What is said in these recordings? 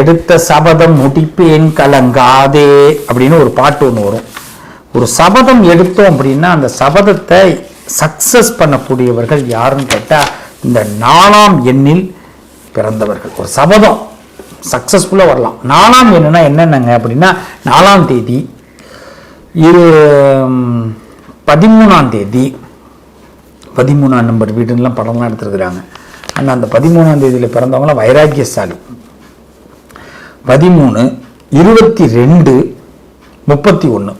எடுத்த சபதம் முடிப்பேன் கலங்காதே அப்படின்னு ஒரு பாட்டு ஒன்று வரும். ஒரு சபதம் எடுத்தோம் அப்படின்னா அந்த சபதத்தை சக்சஸ் பண்ணக்கூடியவர்கள் யாருன்னு கேட்டால் இந்த நாலாம் எண்ணில் பிறந்தவர்கள். ஒரு சபதம் சக்ஸஸ்ஃபுல்லாக வரலாம். நாலாம் எண்ணுனா என்னென்னங்க அப்படின்னா நாலாம் தேதி இரு பதிமூணாம் தேதி. பதிமூணாம் நம்பர் வீடுலாம் படம்லாம் எடுத்துருக்குறாங்க. ஆனால் அந்த பதிமூணாம் தேதியில் பிறந்தவங்களாம் வைராக்கியசாலி. பதிமூணு இருபத்தி ரெண்டு முப்பத்தி ஒன்று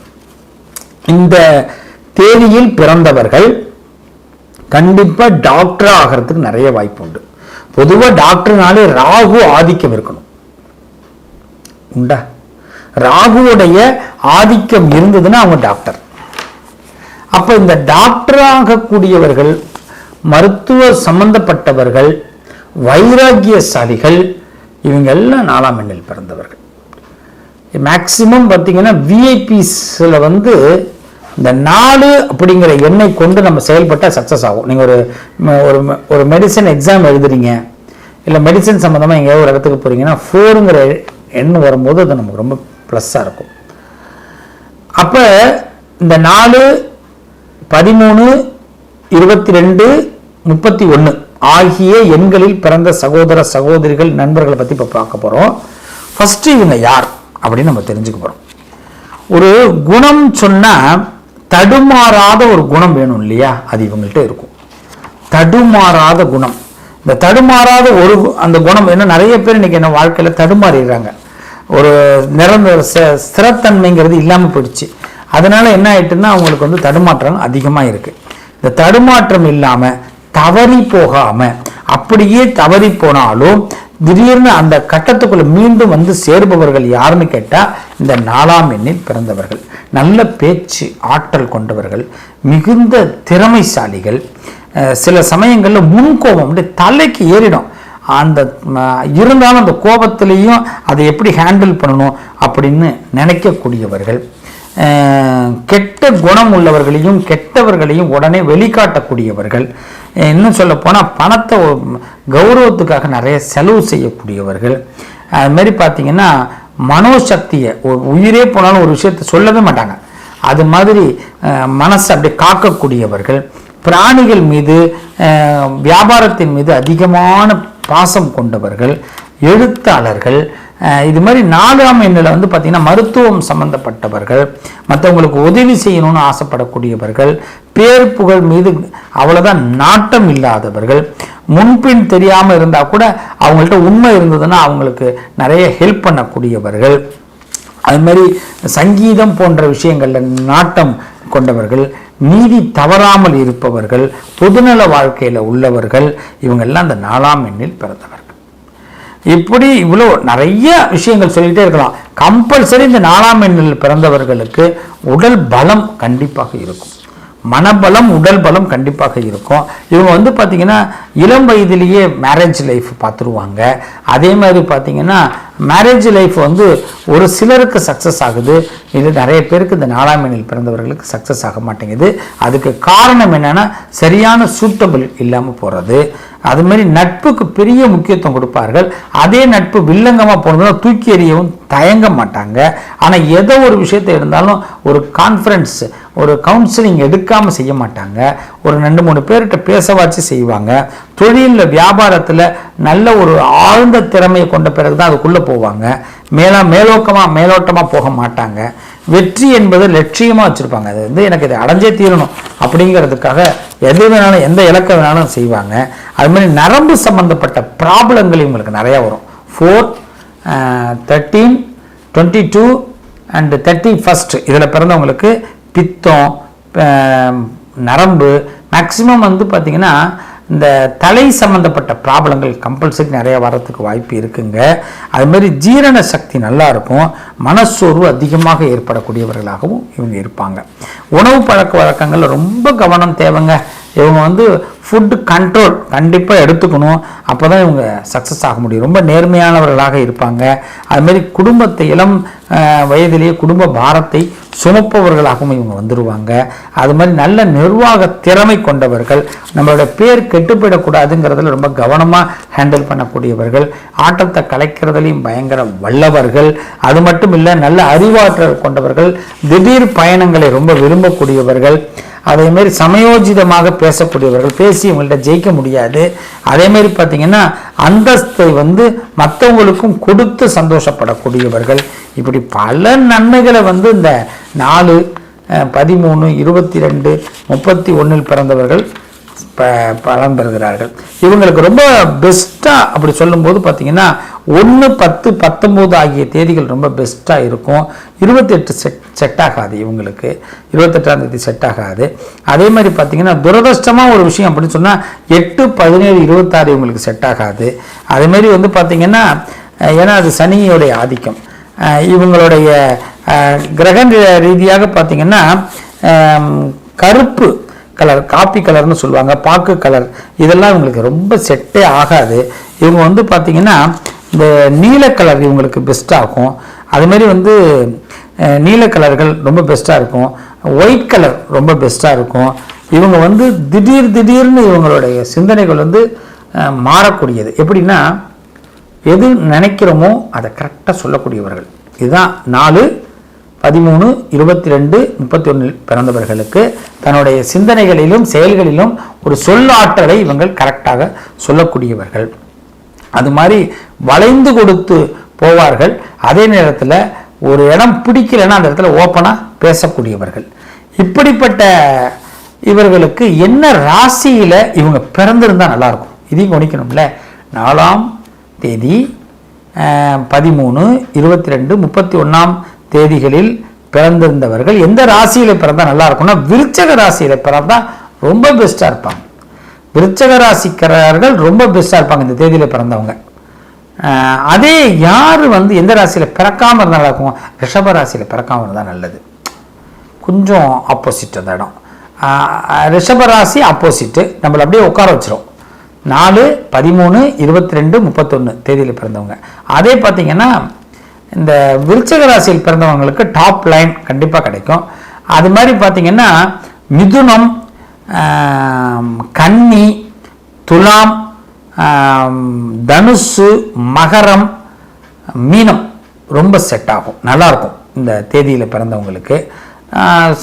இந்த தேதியில் பிறந்தவர்கள் கண்டிப்பாக டாக்டர் ஆகிறதுக்கு நிறைய வாய்ப்பு உண்டு. பொதுவாக டாக்டர்னாலே ராகு ஆதிக்கம் இருக்கணும். உண்டா? ராகுவுடைய ஆதிக்கம் இருந்ததுன்னா அவங்க டாக்டர் அப்போ இந்த டாக்டர் ஆகக்கூடியவர்கள் மருத்துவ சம்பந்தப்பட்டவர்கள் வைராக்கியசாலிகள் இவங்க எல்லாம் நாலாம் எண்ணில் பிறந்தவர்கள். மேக்சிமம் பார்த்தீங்கன்னா விஐபிஸில் வந்து இந்த நாலு அப்படிங்கிற எண்ணை கொண்டு நம்ம செயல்பட்டால் சக்ஸஸ் ஆகும். நீங்கள் ஒரு ம- ஒரு ஒரு மெடிசன் எக்ஸாம் எழுதுறீங்க இல்லை மெடிசன் சம்மந்தமாக எங்கேயாவது ஒரு இடத்துக்கு போகிறீங்கன்னா ஃபோருங்கிற எண் வரும்போது அது நமக்கு ரொம்ப ப்ளஸ்ஸாக இருக்கும். அப்போ இந்த நாலு பதிமூணு இருபத்தி ரெண்டு முப்பத்தி ஒன்று ஆகிய எண்களில் பிறந்த சகோதர சகோதரிகள் நண்பர்களை பற்றி இப்போ பார்க்க போகிறோம் ஃபஸ்ட்டு இவங்க யார் அப்படின்னு நம்ம தெரிஞ்சுக்க போகிறோம் ஒரு குணம் சொன்னால் தடுமாறாத ஒரு குணம் வேணும் இல்லையா? அது இவங்கள்ட்ட இருக்கும். தடுமாறாத குணம். இந்த தடுமாறாத ஒரு அந்த குணம் என்ன? நிறைய பேர் இன்னைக்கு என்ன வாழ்க்கையில் தடுமாறிடுறாங்க. ஒரு நிரந்தர ச- ஸ்திரத்தன்மைங்கிறது இல்லாமல் போயிடுச்சு. அதனால என்ன ஆயிட்டுன்னா அவங்களுக்கு வந்து தடுமாற்றம் அதிகமாக இருக்கு. இந்த தடுமாற்றம் இல்லாமல் தவறி போகாமல் அப்படியே தவறி போனாலும் திடீர்னு அந்த கட்டத்துக்குள்ள மீண்டும் வந்து சேருபவர்கள் யாருன்னு கேட்டால் இந்த நாலாம் எண்ணில் பிறந்தவர்கள். நல்ல பேச்சு ஆற்றல் கொண்டவர்கள் மிகுந்த திறமைசாலிகள். சில சமயங்களில் முன்கோபம் தலைக்கு ஏறிடும். அந்த இருந்தாலும் அந்த கோபத்திலையும் அதை எப்படி ஹேண்டில் பண்ணணும் அப்படின்னு நினைக்கக்கூடியவர்கள். கெட்ட குணம் உள்ளவர்களையும் கெட்டவர்களையும் உடனே வெளிக்காட்டக்கூடியவர்கள். இன்னும் சொல்ல போனால் பணத்தை கௌரவத்துக்காக நிறைய செலவு செய்யக்கூடியவர்கள். அதுமாரி பார்த்திங்கன்னா பார்த்தீங்கன்னா மனோசக்தியை உயிரே போனாலும் ஒரு விஷயத்தை சொல்லவே மாட்டாங்க. அது மாதிரி மனசை அப்படியே காக்கக்கூடியவர்கள். பிராணிகள் மீது வியாபாரத்தின் மீது அதிகமான பாசம் கொண்டவர்கள் எழுத்தாளர்கள் இது மாதிரி நாலாம் எண்ணில் வந்து பார்த்திங்கன்னா மருத்துவம் சம்பந்தப்பட்டவர்கள் மற்றவங்களுக்கு உதவி செய்யணும்னு ஆசைப்படக்கூடியவர்கள் பேர் புகழ் மீது அவ்வளோதான் நாட்டம் இல்லாதவர்கள் முன்பின் தெரியாமல் இருந்தால் கூட அவங்கள்ட்ட உண்மை இருந்ததுன்னா அவங்களுக்கு நிறைய ஹெல்ப் பண்ணக்கூடியவர்கள். அது மாதிரி சங்கீதம் போன்ற விஷயங்களில் நாட்டம் கொண்டவர்கள் நீதி தவறாமல் இருப்பவர்கள் பொதுநல வாழ்க்கையில் உள்ளவர்கள் இவங்கெல்லாம் அந்த நாலாம் எண்ணில் பிறந்தவர்கள். இப்படி இவ்வளோ நிறைய விஷயங்கள் சொல்லிகிட்டே இருக்கலாம். கம்பல்சரி இந்த நாலாம் எண்ணில் பிறந்தவர்களுக்கு உடல் பலம் கண்டிப்பாக இருக்கும். மனபலம் உடல் பலம் கண்டிப்பாக இருக்கும். இவங்க வந்து பார்த்திங்கன்னா இளம் வயதிலேயே மேரேஜ் லைஃப் பார்த்துருவாங்க. அதே மாதிரி பார்த்திங்கன்னா மேரேஜ் லைஃப் வந்து ஒரு சிலருக்கு சக்ஸஸ் ஆகுது. இது நிறைய பேருக்கு இந்த நாலாம் எண்ணில் பிறந்தவர்களுக்கு சக்ஸஸ் ஆக மாட்டேங்குது. அதுக்கு காரணம் என்னென்னா சரியான சூட்டபிள் இல்லாமல் போகிறது அது மாதிரி நட்புக்கு பெரிய முக்கியத்துவம் கொடுப்பார்கள். அதே நட்பு வில்லங்கமாக போனதுன்னா தூக்கி எறியவும் தயங்க மாட்டாங்க. ஆனால் எதோ ஒரு விஷயத்தை இருந்தாலும் ஒரு கான்ஃபரன்ஸ் ஒரு கவுன்சிலிங் எடுக்காமல் செய்ய மாட்டாங்க. ஒரு ரெண்டு மூணு பேர்கிட்ட பேசவாச்சு செய்வாங்க. தொழிலில் வியாபாரத்தில் நல்ல ஒரு ஆழ்ந்த திறமையை கொண்ட பிறகு தான் அதுக்குள்ளே போவாங்க. மேலா மேலோக்கமாக மேலோட்டமாக போக மாட்டாங்க. வெற்றி என்பது லட்சியமாக வச்சுருப்பாங்க. அது வந்து எனக்கு இதை அடைஞ்சே தீரணும் அப்படிங்கிறதுக்காக எது வேணாலும் எந்த இலக்கை வேணாலும் செய்வாங்க. அது மாதிரி நரம்பு சம்மந்தப்பட்ட ப்ராப்ளங்கள் இவங்களுக்கு நிறையா வரும். Four thirteen twenty two and thirty first இதில் பிறந்தவங்களுக்கு பித்தம் நரம்பு மேக்சிமம் வந்து பார்த்திங்கன்னா இந்த தலை சம்மந்தப்பட்ட ப்ராப்ளங்கள் கம்பல்சரி நிறைய வரத்துக்கு வாய்ப்பு இருக்குங்க. அதுமாரி ஜீரண சக்தி நல்லா இருக்கும். மனச்சோர்வு அதிகமாக ஏற்படக்கூடியவர்களாகவும் இவங்க இருப்பாங்க. உணவு பழக்க வழக்கங்களில் ரொம்ப கவனம் தேவைங்க. இவங்க வந்து ஃபுட்டு கண்ட்ரோல் கண்டிப்பாக எடுத்துக்கணும். அப்போ தான் இவங்க சக்ஸஸ் ஆக முடியும். ரொம்ப நேர்மையானவர்களாக இருப்பாங்க. அதுமாரி குடும்பத்தை இளம் வயதிலேயே குடும்ப பாரத்தை சுமப்பவர்களாகவும் இவங்க வந்துடுவாங்க அது மாதிரி நல்ல நிர்வாக திறமை கொண்டவர்கள் நம்மளோட பேர் கெட்டுப்பிடக்கூடாதுங்கிறதுல ரொம்ப கவனமாக ஹேண்டில் பண்ணக்கூடியவர்கள் ஆட்டத்தை கலைக்கிறதுலையும் பயங்கர வல்லவர்கள் அது மட்டும் இல்லை நல்ல அறிவாற்றல் கொண்டவர்கள் திடீர் பயணங்களை ரொம்ப விரும்பக்கூடியவர்கள் அதேமாரி சமயோஜிதமாக பேசக்கூடியவர்கள் பேசி இவங்கள்ட்ட ஜெயிக்க முடியாது. அதேமாரி பார்த்திங்கன்னா பார்த்தீங்கன்னா அந்தஸ்தை வந்து மற்றவங்களுக்கும் கொடுத்து சந்தோஷப்படக்கூடியவர்கள். இப்படி பல நன்மைகளை வந்து இந்த நாலு பதிமூணு இருபத்தி ரெண்டு முப்பத்தி ஒன்றில் பிறந்தவர்கள் ப பலன் பெறுகிறார்கள் இவங்களுக்கு ரொம்ப பெஸ்ட்டாக அப்படி சொல்லும்போது பார்த்தீங்கன்னா ஒன்று பத்து பத்தொம்போது ஆகிய தேதிகள் ரொம்ப பெஸ்ட்டாக இருக்கும். இருபத்தெட்டு செட் செட் ஆகாது இவங்களுக்கு. இருபத்தெட்டாம் தேதி செட் ஆகாது. அதே மாதிரி பார்த்தீங்கன்னா துரதிருஷ்டமாக ஒரு விஷயம் அப்படின்னு சொன்னால் எட்டு பதினேழு இருபத்தாறு இவங்களுக்கு செட் ஆகாது. அதேமாரி வந்து பார்த்தீங்கன்னா ஏன்னா அது சனியோடைய ஆதிக்கம். இவங்களுடைய கிரக ரீதியாக பார்த்தீங்கன்னா கருப்பு கலர் காப்பி கலர்னு சொல்லுவாங்க பாக்கு கலர் இதெல்லாம் இவங்களுக்கு ரொம்ப செட்டே ஆகாது. இவங்க வந்து பார்த்தீங்கன்னா இந்த நீல கலர் இவங்களுக்கு பெஸ்ட்டாகும் அதுமாரி வந்து நீல கலர்கள் ரொம்ப பெஸ்ட்டாக இருக்கும். ஒயிட் கலர் ரொம்ப பெஸ்ட்டாக இருக்கும். இவங்க வந்து திடீர் திடீர்னு இவங்களுடைய சிந்தனைகள் வந்து மாறக்கூடியது. எப்படின்னா எது நினைக்கிறோமோ அதை கரெக்டாக சொல்லக்கூடியவர்கள். இதுதான் நாலு பதிமூணு இருபத்தி ரெண்டு முப்பத்தி ஒன்றில் பிறந்தவர்களுக்கு தன்னுடைய சிந்தனைகளிலும் செயல்களிலும் ஒரு சொல்லாற்றலை இவங்கள் கரெக்டாக சொல்லக்கூடியவர்கள். அது மாதிரி வளைந்து கொடுத்து போவார்கள். அதே நேரத்தில் ஒரு இடம் பிடிக்கலைன்னா அந்த இடத்துல ஓப்பனாக பேசக்கூடியவர்கள். இப்படிப்பட்ட இவர்களுக்கு என்ன ராசியில இவங்க பிறந்திருந்தா நல்லா இருக்கும் இதையும் கவனிக்கணும்ல. நாலாம் தேதி பதிமூணு இருபத்தி ரெண்டு முப்பத்தி ஒன்றாம் தேதிகளில் பிறந்திருந்தவர்கள் எந்த ராசியில பிறந்தா நல்லா இருக்கும்னா விருச்சக ராசியில பிறந்தா ரொம்ப பெஸ்ட்டாக இருப்பாங்க. விருச்சக ராசிக்காரர்கள் ரொம்ப பெஸ்ட்டாக இருப்பாங்க இந்த தேதியில பிறந்தவங்க. அதே யார் வந்து எந்த ராசியில பிறக்காம இருந்தால் நல்லா இருக்கும் ரிஷப ராசியில பிறக்காம இருந்தால் நல்லது. கொஞ்சம் ஆப்போசிட் அந்த இடம். ரிஷப ராசி ஆப்போசிட்டு நம்மளை அப்படியே உட்கார வச்சிரும். நாலு பதிமூணு இருபத்தி ரெண்டு முப்பத்தொன்று தேதியில் பிறந்தவங்க. அதே பார்த்தீங்கன்னா இந்த விருச்சக ராசியில் பிறந்தவங்களுக்கு டாப் லைன் கண்டிப்பாக கிடைக்கும். அது மாதிரி பார்த்தீங்கன்னா மிதுனம் கன்னி துலாம் தனுசு மகரம் மீனம் ரொம்ப செட் ஆகும். நல்லாயிருக்கும் இந்த தேதியில் பிறந்தவங்களுக்கு.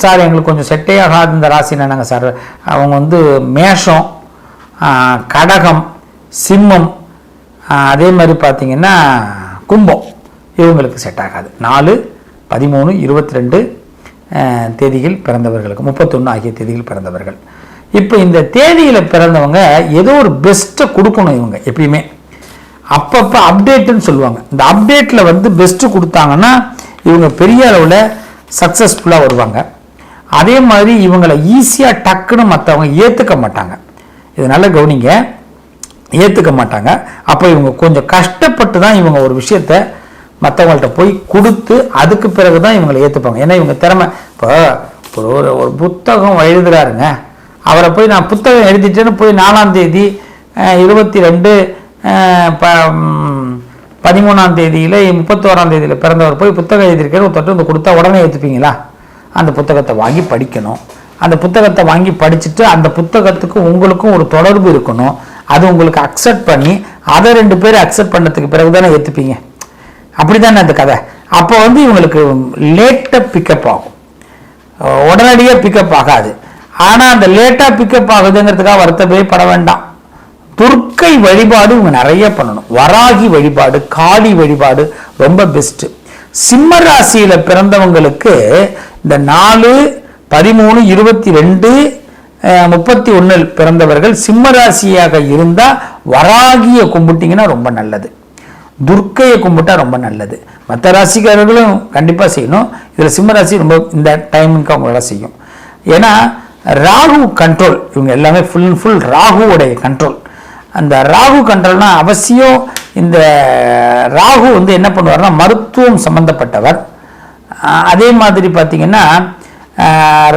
சார் எங்களுக்கு கொஞ்சம் செட்டே ஆகாது இந்த ராசி என்னங்க சார்? அவங்க வந்து மேஷம் கடகம் சிம்மம் அதே மாதிரி பார்த்தீங்கன்னா கும்பம். இவங்களுக்கு செட் ஆகாது. நாலு பதிமூணு இருபத்தி ரெண்டு தேதியில் பிறந்தவர்களுக்கு முப்பத்தொன்று ஆகிய தேதியில் பிறந்தவர்கள். இப்போ இந்த தேதியில் பிறந்தவங்க ஏதோ ஒரு பெஸ்ட்டை கொடுக்கணும் இவங்க எப்பயுமே. அப்பப்போ அப்டேட்டுன்னு சொல்லுவாங்க. இந்த அப்டேட்டில் வந்து பெஸ்ட்டு கொடுத்தாங்கன்னா இவங்க பெரிய அளவில் சக்ஸஸ்ஃபுல்லாக வருவாங்க. அதே மாதிரி இவங்களை ஈஸியாக டக்குன்னு மற்றவங்க ஏற்றுக்க மாட்டாங்க. இது நல்லா கவனிங்க. ஏற்றுக்க மாட்டாங்க. அப்போ இவங்க கொஞ்சம் கஷ்டப்பட்டு தான் இவங்க ஒரு விஷயத்த மற்றவங்கள்ட்ட போய் கொடுத்து அதுக்கு பிறகு தான் இவங்களை ஏற்றுப்பாங்க ஏன்னா இவங்க திறமை இப்போ ஒரு ஒரு ஒரு புத்தகம் எழுதுகிறாருங்க அவரை போய் நான் புத்தகம் எழுதிட்டேன்னு போய் நாலாம் தேதி இருபத்தி ரெண்டு ப பதிமூணாம் தேதியில் முப்பத்தோராம் தேதியில் பிறந்தவர் போய் புத்தகம் எழுதியிருக்காரு. ஒரு தொட்டு வந்து கொடுத்தா உடனே ஏற்றுப்பீங்களா அந்த புத்தகத்தை வாங்கி படிக்கணும். அந்த புத்தகத்தை வாங்கி படிச்சுட்டு அந்த புத்தகத்துக்கு உங்களுக்கும் ஒரு தொடர்பு இருக்கணும். அது உங்களுக்கு அக்செப்ட் பண்ணி அதை ரெண்டு பேரும் அக்செப்ட் பண்ணதுக்கு பிறகு தானே ஏற்றுப்பீங்க அப்படி தானே அந்த கதை? அப்போ வந்து இவங்களுக்கு லேட்டாக பிக்கப் ஆகும். உடனடியாக பிக்கப் ஆகாது. ஆனால் அந்த லேட்டாக பிக்கப் ஆகுதுங்கிறதுக்காக வருத்தமே பட வேண்டாம். துர்க்கை வழிபாடு இவங்க நிறைய பண்ணணும். வராகி வழிபாடு காளி வழிபாடு ரொம்ப பெஸ்ட்டு சிம்மராசியில் பிறந்தவங்களுக்கு இந்த நாலு பதிமூணு இருபத்தி ரெண்டு முப்பத்தி ஒன்றில் பிறந்தவர்கள் சிம்ம ராசியாக இருந்தால் வராகியை கும்பிட்டீங்கன்னா ரொம்ப நல்லது. துர்க்கையை கும்பிட்டா ரொம்ப நல்லது. மற்ற ராசிக்காரர்களும் கண்டிப்பாக செய்யணும். இதில் சிம்ம ராசி ரொம்ப இந்த டைமுக்கு அவங்களால செய்யும். ஏன்னா ராகு கண்ட்ரோல் இவங்க எல்லாமே ஃபுல் அண்ட் ஃபுல் ராகுவோடைய கண்ட்ரோல் அந்த ராகு கண்ட்ரோல்னா அவசியம் இந்த ராகு வந்து என்ன பண்ணுவார்னா மருத்துவம் சம்பந்தப்பட்டவர். அதே மாதிரி பார்த்தீங்கன்னா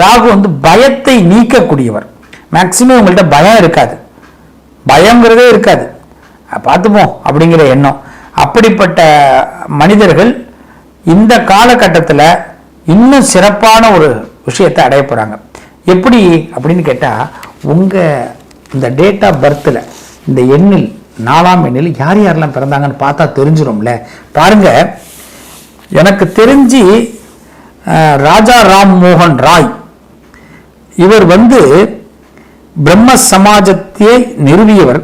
ராகு வந்து பயத்தை நீக்கக்கூடியவர். மேக்சிமம் உங்கள்கிட்ட பயம் இருக்காது. பயங்கிறதே இருக்காது. பார்த்துப்போம் அப்படிங்கிற எண்ணம். அப்படிப்பட்ட மனிதர்கள் இந்த காலகட்டத்தில் இன்னும் சிறப்பான ஒரு விஷயத்தை அடைய போகிறாங்க எப்படி அப்படின்னு கேட்டால் உங்கள் இந்த டேட் ஆஃப் பர்த்தில் இந்த எண்ணில் நாலாம் எண்ணில் யார் யாரெல்லாம் பிறந்தாங்கன்னு பார்த்தா தெரிஞ்சிடும்ல பாருங்க எனக்கு தெரிஞ்சு ராஜா ராம் மோகன் ராய் இவர் வந்து பிரம்ம சமாஜத்தை நிறுவியவர்.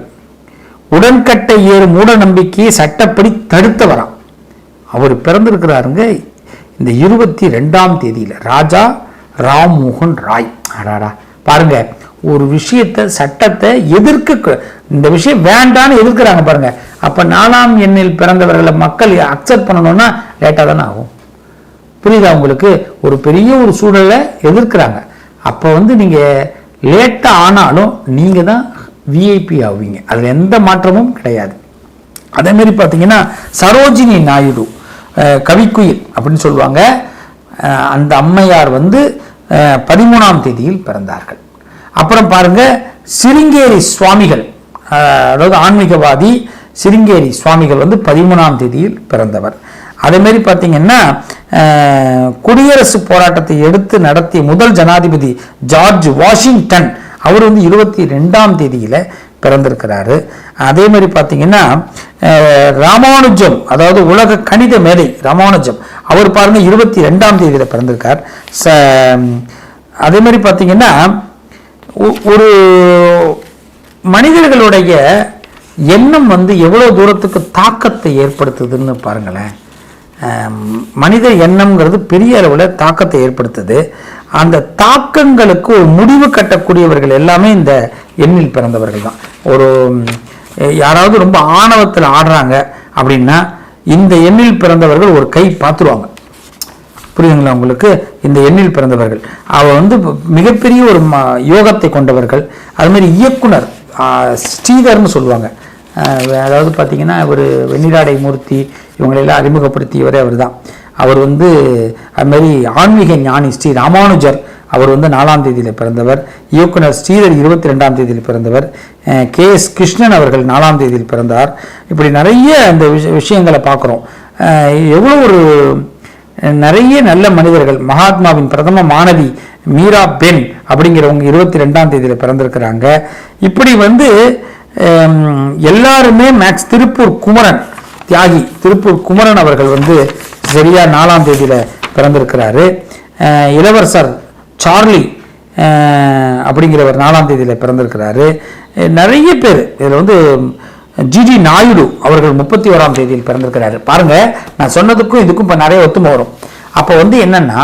உடன்கட்டை ஏறு மூட நம்பிக்கையை சட்டப்படி தடுத்தவராம் அவர் பிறந்திருக்கிறாருங்க இந்த இருபத்தி ரெண்டாம் தேதியில். ராஜா ராம் மோகன் ராய். அடாடா. பாருங்க ஒரு விஷயத்தை சட்டத்தை எதிர்க்க இந்த விஷயம் வேண்டான்னு எதிர்க்கிறாங்க பாருங்க. அப்ப நாலாம் எண்ணில் பிறந்தவர்களை மக்கள் அக்செப்ட் பண்ணணும்னா லேட்டாக தானே ஆகும். புரியுதா உங்களுக்கு? ஒரு பெரிய ஒரு சூழலை எதிர்க்கிறாங்க. அப்போ வந்து நீங்கள் லேட்டாக ஆனாலும் நீங்கள் தான் விஐபி ஆவீங்க. அதில் எந்த மாற்றமும் கிடையாது. அதேமாரி பார்த்தீங்கன்னா சரோஜினி நாயுடு கவிக்குயில் அப்படின்னு சொல்லுவாங்க. அந்த அம்மையார் வந்து பதிமூணாம் தேதியில் பிறந்தார்கள். அப்புறம் பாருங்க சிருங்கேரி சுவாமிகள் அதாவது ஆன்மீகவாதி சிருங்கேரி சுவாமிகள் வந்து பதிமூணாம் தேதியில் பிறந்தவர். அதேமாரி பார்த்தீங்கன்னா குடியரசு போராட்டத்தை எடுத்து நடத்திய முதல் ஜனாதிபதி ஜார்ஜ் வாஷிங்டன் அவர் வந்து இருபத்தி ரெண்டாம் தேதியில் பிறந்திருக்கிறாரு. அதே மாதிரி பார்த்தீங்கன்னா ராமானுஜம் அதாவது உலக கணித மேதை ராமானுஜம் அவர் பாருங்க இருபத்தி ரெண்டாம் தேதியில் பிறந்திருக்கார். ச அதே மாதிரி பார்த்தீங்கன்னா ஒரு மனிதர்களுடைய எண்ணம் வந்து எவ்வளோ தூரத்துக்கு தாக்கத்தை ஏற்படுத்துதுன்னு பாருங்களேன். மனித எண்ணம்ங்கிறது பெரிய அளவில் தாக்கத்தை ஏற்படுத்துது. அந்த தாக்கங்களுக்கு ஒரு முடிவு கட்டக்கூடியவர்கள் எல்லாமே இந்த எண்ணில் பிறந்தவர்கள் தான். ஒரு யாராவது ரொம்ப ஆணவத்தில் ஆடுறாங்க அப்படின்னா இந்த எண்ணில் பிறந்தவர்கள் ஒரு கை பார்த்துருவாங்க. புரியுதுங்களா உங்களுக்கு? இந்த எண்ணில் பிறந்தவர்கள். அவர் வந்து மிகப்பெரிய ஒரு ம- யோகத்தை கொண்டவர்கள். அது மாதிரி இயக்குனர் ஸ்ரீதர்னு சொல்லுவாங்க. அதாவது பார்த்தீங்கன்னா ஒரு வெண்ணிராடை மூர்த்தி இவங்களெல்லாம் அறிமுகப்படுத்தியவரே அவர் தான் அவர் வந்து அதுமாரி ஆன்மீக ஞானி ஸ்ரீ ராமானுஜர் அவர் வந்து நாலாம் தேதியில் பிறந்தவர். இயக்குனர் ஸ்ரீதர் இருபத்தி ரெண்டாம் தேதியில் பிறந்தவர். கே எஸ் கிருஷ்ணன் அவர்கள் நாலாம் தேதியில் பிறந்தார். இப்படி நிறைய அந்த விஷ விஷயங்களை பார்க்குறோம். எவ்வளோ ஒரு நிறைய நல்ல மனிதர்கள் மகாத்மாவின் பிரதம மாணவி மீரா பென் அப்படிங்கிறவங்க இருபத்தி ரெண்டாம் தேதியில் பிறந்திருக்கிறாங்க. இப்படி வந்து எல்லாருமே மேக்ஸ் திருப்பூர் குமரன் தியாகி திருப்பூர் குமரன் அவர்கள் வந்து சரியா நாலாம் தேதியில் பிறந்திருக்கிறாரு. இளவரசர் சார்லி அப்படிங்கிறவர் நாலாம் தேதியில் பிறந்திருக்கிறாரு. நிறைய பேர் இதில் வந்து ஜிடி நாயுடு அவர்கள் முப்பத்தி ஓராம் தேதியில் பிறந்திருக்கிறாரு. பாருங்க நான் சொன்னதுக்கும் இதுக்கும் இப்போ நிறைய ஒத்துமை வரும். அப்போ வந்து என்னன்னா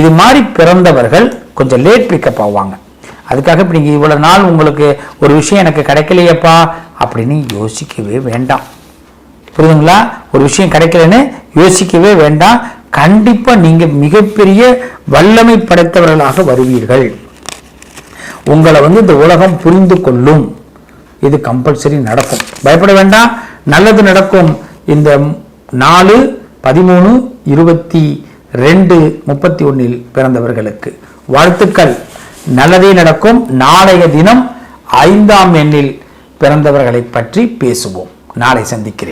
இது மாதிரி பிறந்தவர்கள் கொஞ்சம் லேட் பிக்கப் ஆவாங்க. அதுக்காக இப்போ நீங்கள் இவ்வளோ நாள் உங்களுக்கு ஒரு விஷயம் எனக்கு கிடைக்கலையேப்பா அப்படின்னு யோசிக்கவே வேண்டாம். புரியுதுங்களா? ஒரு விஷயம் கிடைக்கலன்னு யோசிக்கவே வேண்டாம். கண்டிப்பாக நீங்கள் மிகப்பெரிய வல்லமை படைத்தவர்களாக வருவீர்கள். உங்களை வந்து இந்த உலகம் புரிந்து கொள்ளும். இது கம்பல்சரி நடக்கும். பயப்பட வேண்டாம். நல்லது நடக்கும். இந்த நாலு பதிமூணு இருபத்தி ரெண்டு முப்பத்தி ஒன்றில் பிறந்தவர்களுக்கு வாழ்த்துக்கள். நல்லதே நடக்கும். நாளைய தினம் ஐந்தாம் எண்ணில் பிறந்தவர்களை பற்றி பேசுவோம். நாளை சந்திக்கிறேன்.